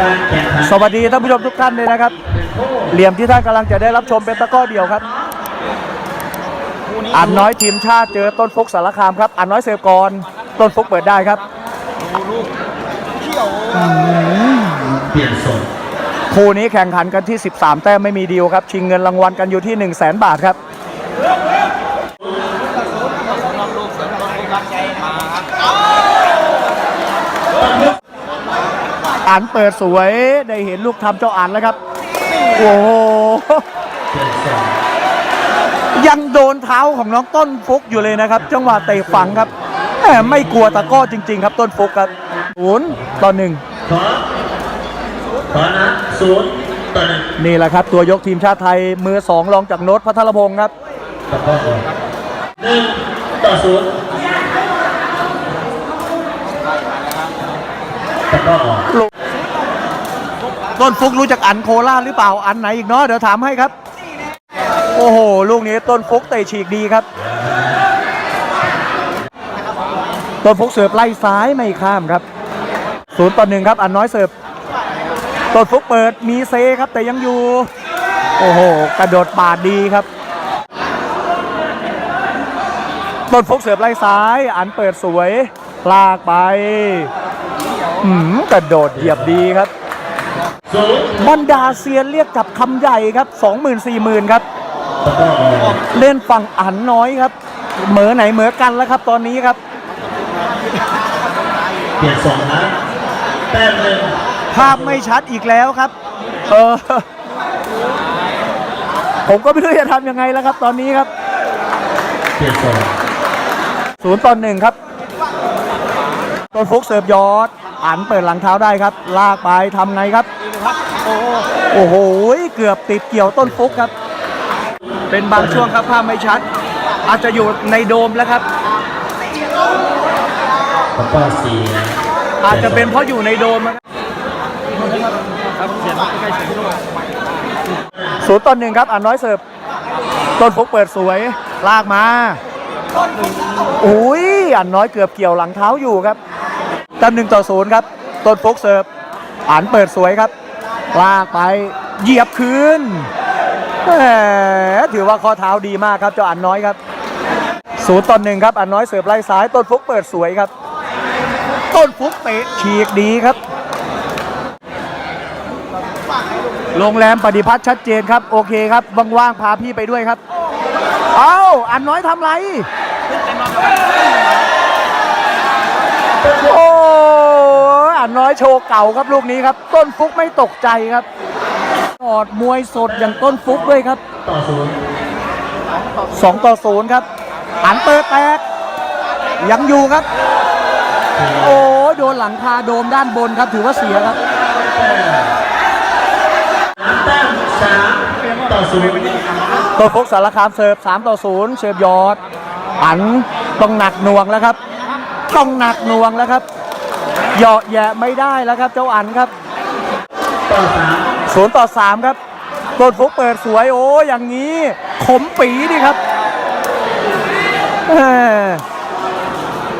การแข่งขันสวัสดีท่านผู้ชมทุกท่านเลยนะครับ เหลี่ยมที่ท่านกำลังจะได้รับชมเป็นตะกร้อเดียวครับอันน้อยทีมชาติเจอต้นฟุกสารคามครับอันน้อยเซฟกรต้นฟุกเปิดได้ครับเปลี่ยนทรงคู่นี้แข่งขันกันที่ 13 แต้มไม่มีดีลครับ ชิงเงินรางวัลกันอยู่ที่ 1 0 0 0 0แบาทครับ อันเปิดสวยได้เห็นลูกทำเจ้าอันแล้วครับ โอ้โหเปลี่ยนทรงยังโดนเท้าของน้องต้นฟุกอยู่เลยนะครับ จังหวะเตะฝังครับแหมไม่กลัวตะกร้อจริง ๆ ครับต้นฟุกครับศูนย์ต่อหนึ่งขอขอนะศูนย์ต่อหนึ่งนี่แหละครับ ตัวยกทีมชาติไทยมือสองรองจากโน้ตพัทรพงศ์ครับตะกร้อออกหนึ่งต่อศูนย์ตะกร้อออก ต้นฟุกรู้จักอันโคราชหรือเปล่าอันไหนอีกเนาะเดี๋ยวถามให้ครับ โอ้โห ลูกนี้ต้นฟุกเตะฉีกดีครับ ต้นฟุกเสิร์ฟไล่ซ้ายไม่ข้ามครับศูนย์ต่อหนึ่งครับ อันน้อยเสิร์ฟต้นฟุกเปิดมีเซครับ แต่ยังอยู่ โอ้โห กระโดดปาดดีครับต้นฟุกเสิร์ฟไล่ซ้าย อันเปิดสวยลากไปหืมกระโดดเหยียบดีครับ บรรดาเซียนเรียกจับคำใหญ่ครับ20,000 40,000ครับตะกร้อออกเล่นฝั่งอันน้อยครับ เหมือไหนเหมือกันแล้วครับตอนนี้ครับเปลี่ยนทรงนะแต้มหนึ่งภาพไม่ชัดอีกแล้วครับ เออ ผมก็ไม่รู้จะทำยังไงแล้วครับ ตอนนี้ครับเปลี่ยนทรงศูนย์ต่อหนึ่งครับต้นฟุกเสิร์ฟยอด อันเปิดหลังเท้าได้ครับ ลากไปทำไงครับโอ้โหเกือบติดเกี่ยวต้นฟุกครับ เป็นบางช่วงครับภาพไม่ชัด อาจจะอยู่ในโดมแล้วครับตะกร้อสี่อาจจะเป็นเพราะอยู่ในโดมครับศูนย์ต่อหนึ่งครับอันน้อยเสิร์ฟต้นฟุกเปิดสวยลากมาอุ้ยอันน้อยเกือบเกี่ยวหลังเท้าอยู่ครับ ตั้หนึ่งต่อศูนย์ครับ ต้นฟุกเสิร์ฟอันเปิดสวยครับ ลากไปเหยียบคืนถือว่าข้อเท้าดีมากครับเจ้าอันน้อยครับศูนย์ต่อหนึ่งครับอันน้อยเสิร์ฟไล่ซ้ายต้นฟุกเปิดสวยครับ ต้นฟุกเตะฉีกดีครับโรงแรมปฏิพัฒน์ชัดเจนครับ โอเคครับว่างๆพาพี่ไปด้วยครับ เอ้าอันน้อยทำไร โอ้อันน้อยโชว์เก่าครับลูกนี้ครับ ต้นฟุกไม่ตกใจครับกอดมวยสดอย่างต้นฟุกด้วยครับต่อศูนย์2ต่อ0ครับอันเปิดแตกยังอยู่ครับ โอ้โดนหลังคาโดมด้านบนครับถือว่าเสียครับสามแต้มสามต่อศูนย์ตัวฟุกสารคามเสิร์ฟ3ต่อ0เสิร์ฟยอดอันต้องหนักหน่วงแล้วครับ ต้องหนักหน่วงแล้วครับเหยาะแยะไม่ได้แล้วครับ เจ้าอันครับสามศูนย์ต่อสามครับต้นฟุกเปิดสวยโอ้อย่างนี้ขมปีดิครับ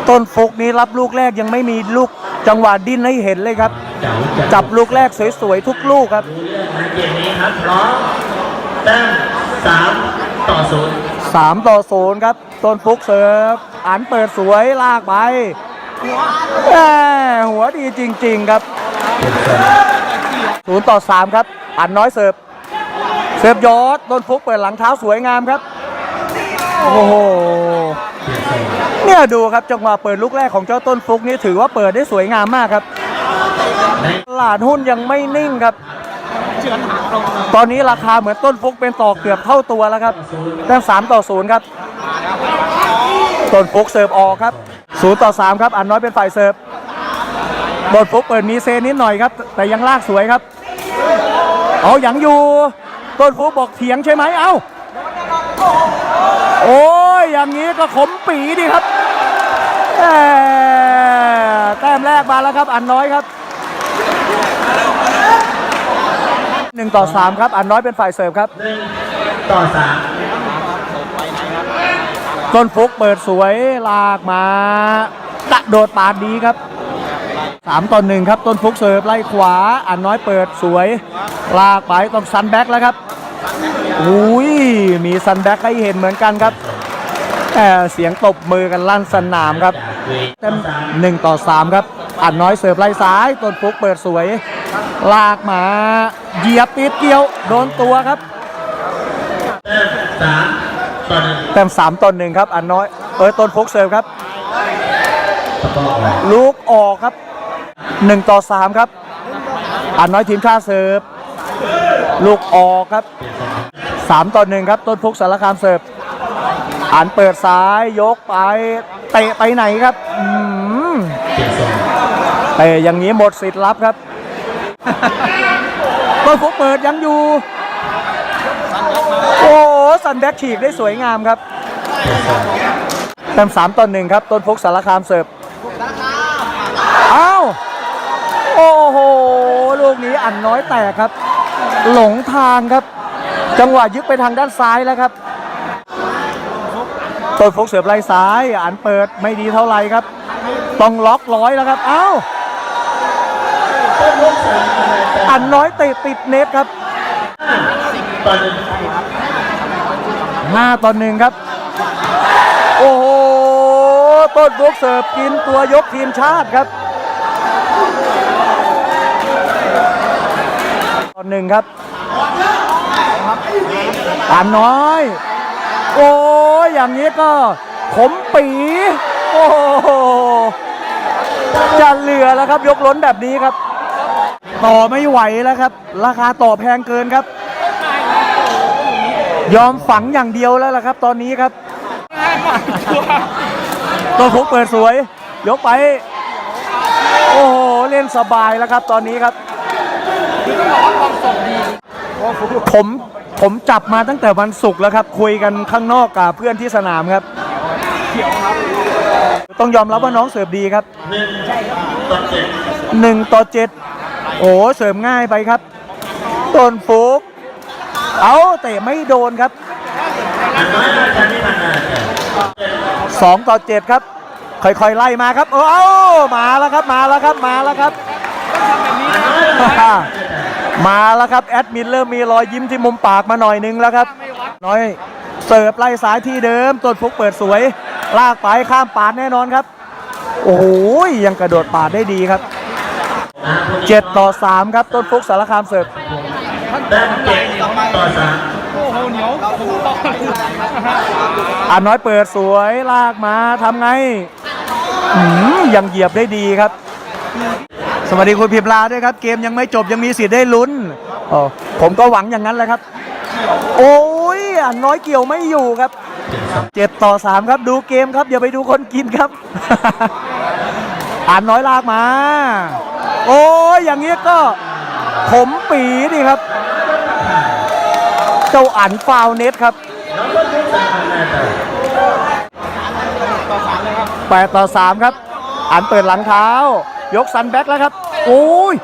ต้นฟุกนี้รับลูกแรกยังไม่มีลูกจังหวะดิ้นให้เห็นเลยครับ จับลูกแรกสวยๆทุกลูกครับเรื่องนะเกมนี้ครับพร้อมแต้มสามต่อศูนย์ 3 ต่อศูนย์ครับต้นฟุกเสิร์ฟอันเปิดสวยลากไปแหมหัวดีจริง ๆครับเปลี่ยนทรงศูนย์ต่อสามครับอันน้อยเสิร์ฟเสิร์ฟยอดต้นฟุกเปิดหลังเท้าสวยงามครับโอ้โหเนี่ยดูครับจังหวะเปิดลูกแรกของเจ้าต้นฟุกนี่ถือว่าเปิดได้สวยงามมากครับตลาดหุ้นยังไม่นิ่งครับ ตอนนี้ราคาเหมือนต้นฟุกเป็นต่อเกือบเท่าตัวแล้วครับตั้งสามต่อศูนย์ครับ ต้นฟุกเสิร์ฟออกครับศูนย์ต่อสามครับอันน้อยเป็นฝ่ายเสิร์ฟต้นฟุกเปิดมีเซนิดหน่อยครับ แต่ยังลากสวยครับ เอาอย่างอยู่ ต้นฟุกบอกเถียงใช่ไหมเอาโอ้ยอย่างนี้ก็ขมปีดีครับแหม่แต้มแรกมาแล้วครับ อันน้อยครับ หนึ่งต่อสามครับอันน้อยเป็นฝ่ายเสิร์ฟครับหนึ่งต่อสามต้นฟุกเปิดสวยลากมากระโดดปาดดีครับสามต่อหนึ่งครับ ต้นฟุกเสิร์ฟไล่ขวา อันน้อยเปิดสวย ลากไปต้องซันแบ็กแล้วครับอุ้ยมีซันแบ็กให้เห็นเหมือนกันครับแต่เสียงตบมือกันลั่นสนามครับจากเวเต็มหนึ่งต่อสามครับ อันน้อยเสิร์ฟไล่ซ้าย ต้นฟุกเปิดสวย ลากมาเหยียบติดเกี่ยว โดนตัวครับ แต้มสามต่อหนึ่งแต้มสามต่อหนึ่งครับ อันน้อยเออต้นฟุกเสิร์ฟครับตะกร้อออกลูกออกครับหนึ่งต่อสามครับ อันน้อยทีมชาติเสิร์ฟลูกออกครับสามต่อหนึ่งครับ ต้นฟุกสารคามเสิร์ฟอันเปิดซ้ายยกไปเตะไปไหนครับอืมเปลี่ยนทรงเตะอย่างนี้หมดสิทธิ์รับครับ ต้นฟุกเปิดยังอยู่ โอ้โหสันแบ็กฉีกได้สวยงามครับเปลี่ยนทรงแต้มสามต่อหนึ่งครับ ต้นฟุกสารคามเสิร์ฟอ้าวโอ้โห ลูกนี้อันน้อยแตกครับ หลงทางครับ จังหวะยึกไปทางด้านซ้ายแล้วครับ ต้นฟุกเสิร์ฟไล่ซ้าย อันเปิดไม่ดีเท่าไหร่ครับ ต้องล็อกร้อยแล้วครับ อ้าว อันน้อยเตะติดเน็ตครับห้าต่อหนึ่งครับ โอ้โห ต้นบุกเสิร์ฟกินตัวยกทีมชาติครับต่อหนึ่งครับอันน้อย โอ้ยอย่างนี้ก็ขมปีโอ้โหจะเหลือแล้วครับ ยกล้นแบบนี้ครับ ต่อไม่ไหวแล้วครับ ราคาต่อแพงเกินครับ ยอมฝังอย่างเดียวแล้วล่ะครับ ตอนนี้ครับ ตัวฟุกเปิดสวย ยกไป โอ้โห เล่นสบายแล้วครับ ตอนนี้ครับผมผมจับมาตั้งแต่วันศุกร์แล้วครับ คุยกันข้างนอกกับเพื่อนที่สนามครับ ต้องยอมรับว่าน้องเสิร์ฟดีครับหนึ่งต่อเจ็ดหนึ่งต่อเจ็ด โอ้เสริมง่ายไปครับต้นฟุกเอาเตะไม่โดนครับสองต่อเจ็ดครับ ค่อยๆไล่มาครับเออเอามาแล้วครับมาแล้วครับมาแล้วครับ มาแล้วครับแอดมินเริ่มมีรอยยิ้มที่มุมปากมาหน่อยนึงแล้วครับ น้อยเสิร์ฟไล่สายที่เดิมต้นฟุกเปิดสวย ลากไปข้ามปาดแน่นอนครับ โอ้โหยังกระโดดปาดได้ดีครับ เจ็ดต่อสามครับต้นฟุกสารคามเสิร์ฟแต้มเจ็ดต่อสามอันน้อยเปิดสวยลากมาทำไงอืมยังเหยียบได้ดีครับ สวัสดีคุณพิมลาด้วยครับ เกมยังไม่จบยังมีสิทธิ์ได้ลุ้นอ๋อผมก็หวังอย่างนั้นแหละครับ โอ้ยอันน้อยเกี่ยวไม่อยู่ครับเจ็ดต่อสามครับดูเกมครับ อย่าไปดูคนกินครับ อันน้อยลากมา โอ้ยอย่างนี้ก็ผมปีนี่ครับ เจ้าอันฟาวเน็ตครับแปดต่อสามครับ อันเปิดหลังเท้า ยกซันแบ็กแล้วครับ โอ้ย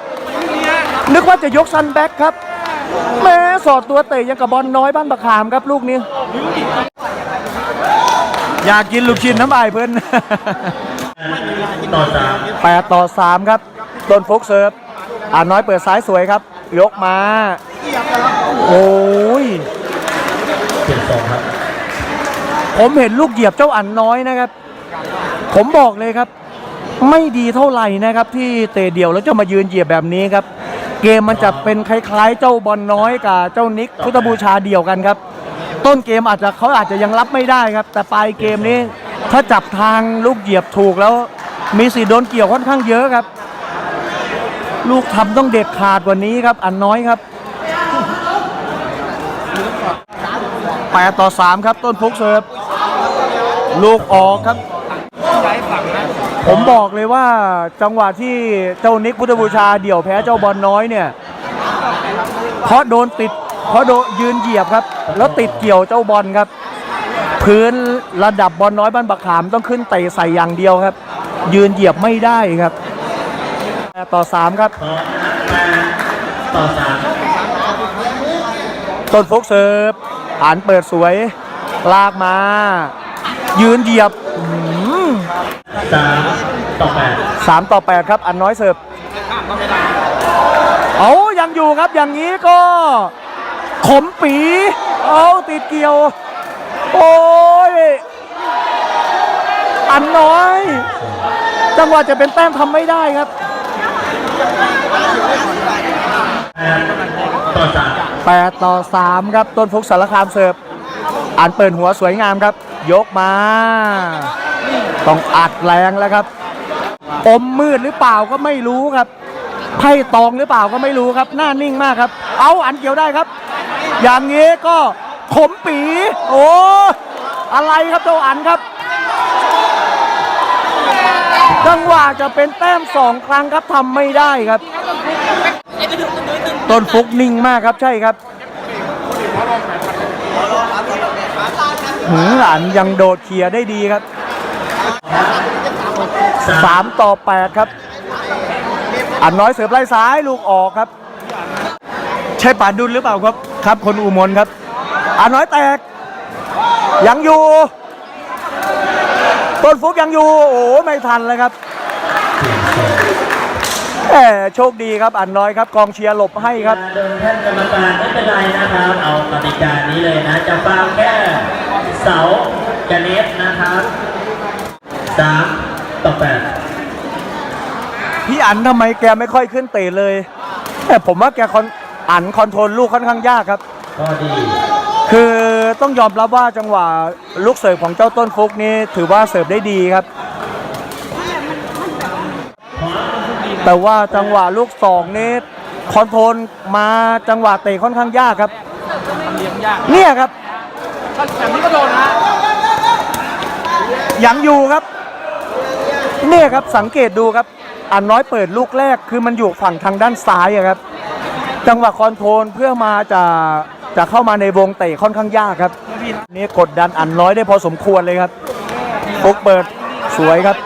นึกว่าจะยกซันแบ็กครับ แม้สอดตัวเตะยังกับบอลน้อยบ้านบะขามครับลูกนี้ อยากกินลูกชิ้นน้ำอายเพิ่น ต่อสามแปดต่อสามครับต้นฟุกเสิร์ฟอ่านน้อยเปิดซ้ายสวยครับ ยกมา โอ้ยเปลี่ยนทรงครับผมเห็นลูกเหยียบเจ้าอันน้อยนะครับ ผมบอกเลยครับ ไม่ดีเท่าไหร่นะครับ ที่เตะเดี่ยวแล้วจะมายืนเหยียบแบบนี้ครับ เกมมันจะเป็นคล้าย ๆ เจ้าบอลน้อยกับเจ้านิกพุทธบูชาเดี่ยวกันครับ ต้นเกมอาจจะเขาอาจจะยังรับไม่ได้ครับ แต่ปลายเกมนี้ ถ้าจับทางลูกเหยียบถูกแล้ว มีสิทธิ์โดนเกี่ยวค่อนข้างเยอะครับ ลูกทำต้องเด็ดขาดกว่านี้ครับ อันน้อยครับแปดต่อสามครับ ต้นพุกเสิร์ฟลูกออกครับ ผมบอกเลยว่าจังหวะที่เจ้านิกพุทธบูชาเดี่ยวแพ้เจ้าบอลน้อยเนี่ยเพราะโดนติด เพราะโดนยืนเหยียบครับ แล้วติดเกี่ยวเจ้าบอลครับ พื้นระดับบอลน้อยบ้านบักขามต้องขึ้นเตะใส่อย่างเดียวครับ ยืนเหยียบไม่ได้ครับแปดต่อสามครับ ต่อแปดต่อสามต้นฟุกเสิร์ฟอ่านเปิดสวย ลากมา ยืนเหยียบอื้อหือสามต่อแปดสามต่อแปดครับ อันน้อยเสิร์ฟเอายังอยู่ครับอย่างนี้ก็ ขมปีเอาติดเกี่ยว โอ้ย อันน้อย จังหวะจะเป็นแต้มทำไม่ได้ครับแปดต่อสาม8ต่อ3ครับ ต้นฟุกสารคามเสิร์ฟอันเปิดหัวสวยงามครับ ยกมา ต้องอัดแรงแล้วครับ อมมืดหรือเปล่าก็ไม่รู้ครับไพ่ตองหรือเปล่าก็ไม่รู้ครับ หน้านิ่งมากครับ เอาอันเกี่ยวได้ครับ อย่างนี้ก็ขมปี โอ้อะไรครับเจ้าอันครับ จังหวะจะเป็นแต้มสองครั้งครับทำไม่ได้ครับ ต้นฟุกนิ่งมากครับใช่ครับหือันยังโดดเคลียร์ได้ดีครับสามต่อ8ครับ อันน้อยเสือไล่ซ้ายลูกออกครับ ใช่ป่านดุลหรือเปล่าครับ ครับคนอุมลครับอันน้อยแตก ยังอยู่ ต้นฟุกยังอยู่ โอ้ไม่ทันเลยครับแหมโชคดีครับอันน้อยครับ กองเชียร์หลบให้ครับโดนท่านกรรมการไม่เป็นไรนะครับเอากติกานี้เลยนะ จะฟาวแค่เสากับเน็ตนะครับสามต่อแปดพี่อันทำไมแกไม่ค่อยขึ้นเตะเลย แต่ผมว่าแกคอน อันคอนโทรลลูกค่อนข้างยากครับ ก็ดี คือต้องยอมรับว่าจังหวะลูกเสิร์ฟของเจ้าต้นฟุกนี่ถือว่าเสิร์ฟได้ดีครับ แต่ว่าจังหวะลูกสองนี่คอนโทรลมาจังหวะเตะค่อนข้างยากครับเนี่ยครับแบบนี้ก็โดนนะยังอยู่ครับเนี่ยครับสังเกตดูครับอันน้อยเปิดลูกแรกคือมันอยู่ฝั่งทางด้านซ้ายอะครับ จังหวะคอนโทรลเพื่อมาจะจะเข้ามาในวงเตะค่อนข้างยากครับนี่กดดันอันน้อยได้พอสมควรเลยครับฟุกเปิดสวยครับ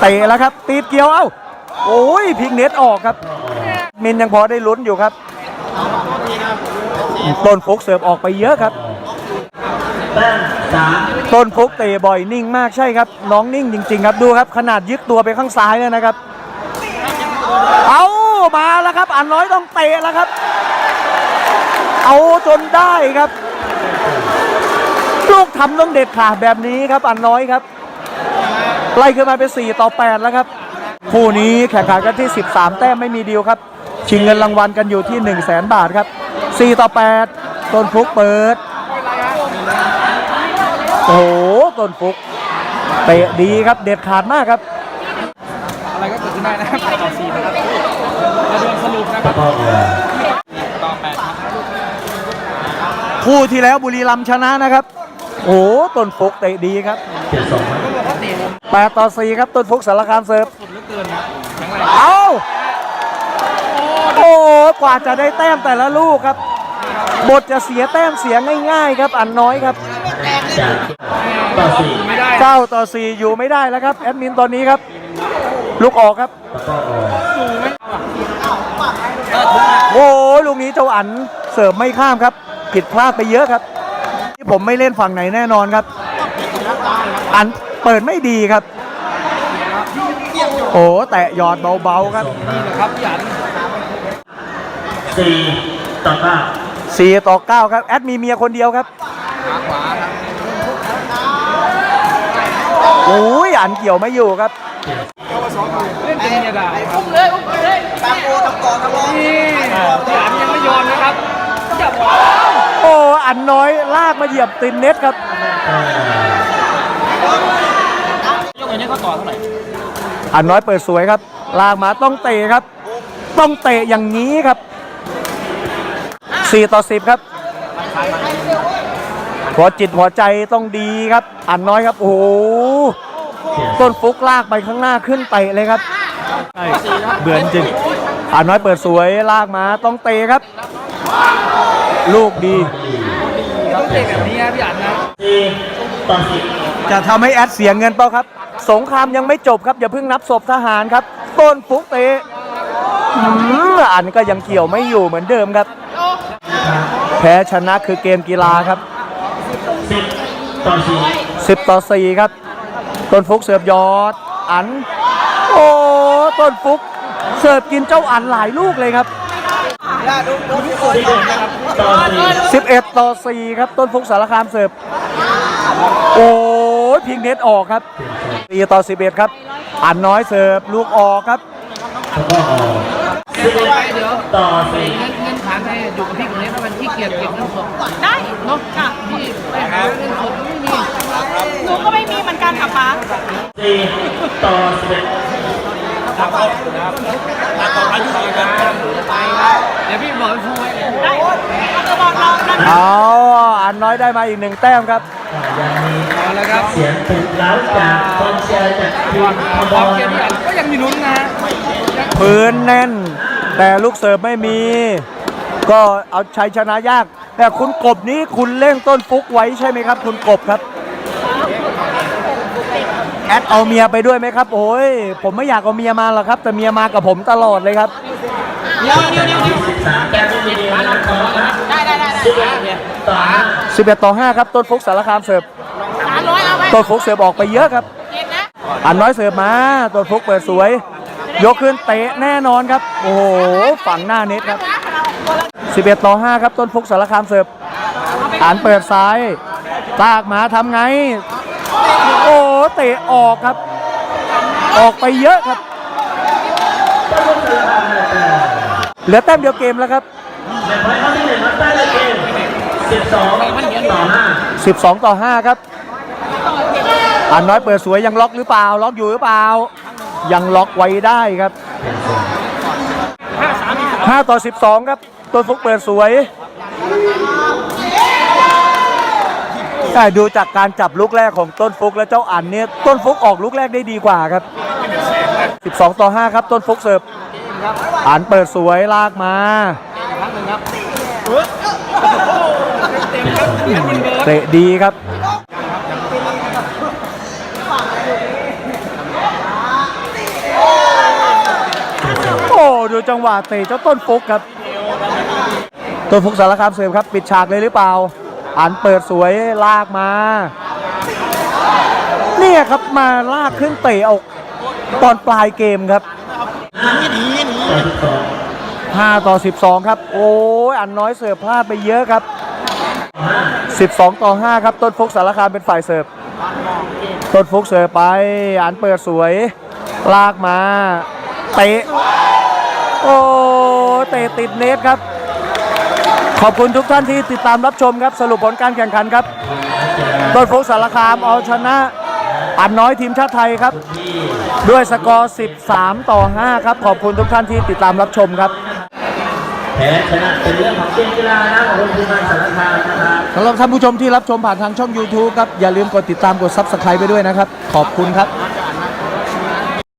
เตะแล้วครับ ตีดเกี่ยวเอ้าโอ้ยพิกเน็ตออกครับ มินยังพอได้ลุ้นอยู่ครับ ต้นฟุกเสิร์ฟออกไปเยอะครับ ต้นฟุกเตะบ่อยนิ่งมากใช่ครับ น้องนิ่งจริง ๆ ครับดูครับ ขนาดยึกตัวไปข้างซ้ายเลยนะครับ เอา มาแล้วครับอันน้อยต้องเตะแล้วครับ เอาจนได้ครับ ลูกทำต้องเด็ดขาดแบบนี้ครับ อันน้อยครับไล่ขึ้นมาเป็น4ต่อ 8 แล้วครับคู่นี้แข่งขันกันที่ 13 แต้มไม่มีดีลครับ ชิงเงินรางวัลกันอยู่ที่ 1 0 0 0 0แบาทครับ 4 ต่อ 8 ต้นฟุกเปิด โอ้โห ต้นฟุกเตะดีครับ เด็ดขาดมากครับ อะไรก็เกิดขึ้นได้นะครับต่อสี่นะครับ ดูสรุปนะครับก็เออต่อแปดครับคู่ที่แล้วบุรีรัมย์ชนะนะครับ โอ้โหต้นฟุกเตะดีครับเจ็ดสองครับบอกว่าเตะ8ต่อ4ครับต้นฟุกสารคามเสิร์ฟสุดเหลือเกินนะแข็งแรงเอาโอ้โหกว่าจะได้แต้มแต่ละลูกครับ บทจะเสียแต้มเสียง่ายๆครับ อันน้อยครับจากต่อสี่ไม่ได้9ต่อ4อยู่ไม่ได้แล้วครับ แอดมินตอนนี้ครับ ลูกออกครับแล้วก็ออก โอ้โหลูกนี้เจ้าอันเสิร์ฟไม่ข้ามครับ ผิดพลาดไปเยอะครับ ที่ผมไม่เล่นฝั่งไหนแน่นอนครับ อันเปิดไม่ดีครับ โอ้แตะหยอดเบาๆครับนี่นะครับพี่อันสี่ต่อเก้า4ต่อ9ครับ แอดมีเมียคนเดียวครับขาขวาครับโอ้ยอันเกี่ยวไม่อยู่ครับเล่นเป็นเมียดาอุ้มเลยอุ้มเลย ตามโอทำก่อนทำก่อนนี่พี่อันยังไม่ยอมนะครับอย่าบอกโอ้อันน้อยลากมาเหยียบตินเน็ตครับยกอันนี้เขาต่อเท่าไหร่อันน้อยเปิดสวยครับ ลากมาต้องเตะครับ ต้องเตะอย่างนี้ครับ 4 ต่อ 10 ครับหัวจิตหัวใจต้องดีครับ อันน้อยครับ โอ้โห ต้นฟุกลากไปข้างหน้าขึ้นเตะเลยครับใช่เบือนจริงอันน้อยเปิดสวยลากมาต้องเตะครับ ลูกดีครับเตะแบบนี้นะพี่อันนะสี่ต่อสิบจะทำให้แอดเสียเงินเปล่าครับ สงครามยังไม่จบครับ อย่าเพิ่งนับศพทหารครับ ต้นฟุกเตะอืมอันก็ยังเกี่ยวไม่อยู่เหมือนเดิมครับ แพ้ชนะคือเกมกีฬาครับสิบต่อสี่10 ต่อ 4 ครับ ต้นฟุกเสือบยอด อัน โอ้ต้นฟุกเสิร์ฟกินเจ้าอันหลายลูกเลยครับต่อสี่11 ต่อ 4 ครับ ต้นฟุกสารคามเสิร์ฟ โอ้ยพิงเน็ตออกครับ4ต่อ 11 ครับ อันน้อยเสิร์ฟลูกออกครับแล้วก็ออกสิบเอ็ดต่อสี่เงินเงินฐานให้อยู่กับพี่คนนี้เพราะมันขี้เกียจเก็บเงินสดได้เนาะค่ะพี่ไปหาเงินสดไม่มี หนูก็ไม่มีเหมือนกันค่ะป๊า สี่ต่อสิบเอ็ด เดี๋ยวพี่บอกให้ฟูไว้ได้ก็จะบอกเรานะเอาอันน้อยได้มาอีกหนึ่งแต้มครับยังมีเอาละครับเสียงปลุกเร้าจากกองเชียร์จากทีมพคบวามเกมนะเนี่ยก็ยังมีลุ้นนะพื้นแน่น แต่ลูกเสิร์ฟไม่มี ก็เอาชัยชนะยาก แต่คุณกบนี้คุณเล่นต้นฟุกไว้ใช่ไหมครับ คุณกบครับ แอดเอาเมียไปด้วยไหมครับ โอ้ยผมไม่อยากเอาเมียมาหรอกครับ แต่เมียมากับผมตลอดเลยครับสิบสามแต้มไม่มีเดียวนะครับได้ได้ได้สิบเอ็ดต่อห้า11ต่อ5ครับต้นฟุกสารคามเสิร์ฟสามร้อยเอาไปต้นฟุกเสิร์ฟออกไปเยอะครับเย็นนะอันน้อยเสิร์ฟมาต้นฟุกเปิดสวย ยกขึ้นเตะแน่นอนครับ โอ้โหฝังหน้าเน็ตครับ11ต่อ5ครับต้นฟุกสารคามเสิร์ฟอ่านเปิดซ้ายลากมาทำไง โอ้เตะออกครับ ออกไปเยอะครับเหลือแต้มเดียวเกมแล้วครับเด็กไว้ข้อที่หนึ่งครับได้เลยเกมสิบสองต่อห้า12ต่อ5ครับ อันน้อยเปิดสวยยังล็อกหรือเปล่า ล็อกอยู่หรือเปล่า ยังล็อกไว้ได้ครับ5ต่อ12ครับต้นฟุกเปิดสวย แต่ดูจากการจับลูกแรกของต้นฟุกและเจ้าอันเนี่ยต้นฟุกออกลูกแรกได้ดีกว่าครับ 12 ต่อ 5 ครับ ต้นฟุกเสิร์ฟอันเปิดสวยลากมาเตะดีครับโอ้ดูจังหวะเตะเจ้าต้นฟุกครับ ต้นฟุกสารคามเสริมครับ ปิดฉากเลยหรือเปล่า อันเปิดสวยลากมา เนี่ยครับมาลากขึ้นเตะเอาตอนปลายเกมครับต่อสิบสอง5ต่อ 12 ครับ โอ้ยอันน้อยเสิร์ฟพลาดไปเยอะครับ 12 ต่อ 5 ครับ ต้นฟุกสารคามเป็นฝ่ายเสิร์ฟต้นฟุกเสิร์ฟไป อันเปิดสวย ลากมา เตะ โอ้ เตะติดเน็ตครับ ขอบคุณทุกท่านที่ติดตามรับชมครับ สรุปผลการแข่งขันครับต้นฟุกสารคามเอาชนะอันน้อยทีมชาติไทยครับ ด้วยสกอร์ 13 ต่อ 5 ครับ ขอบคุณทุกท่านที่ติดตามรับชมครับแพ้ชนะเป็นเรื่องของเกมกีฬานะของคุณภูมิสารคามนะครับสำหรับท่านผู้ชมที่รับชมผ่านทางช่อง YouTube ครับ อย่าลืมกดติดตามกด Subscribe ไปด้วยนะครับ ขอบคุณครับ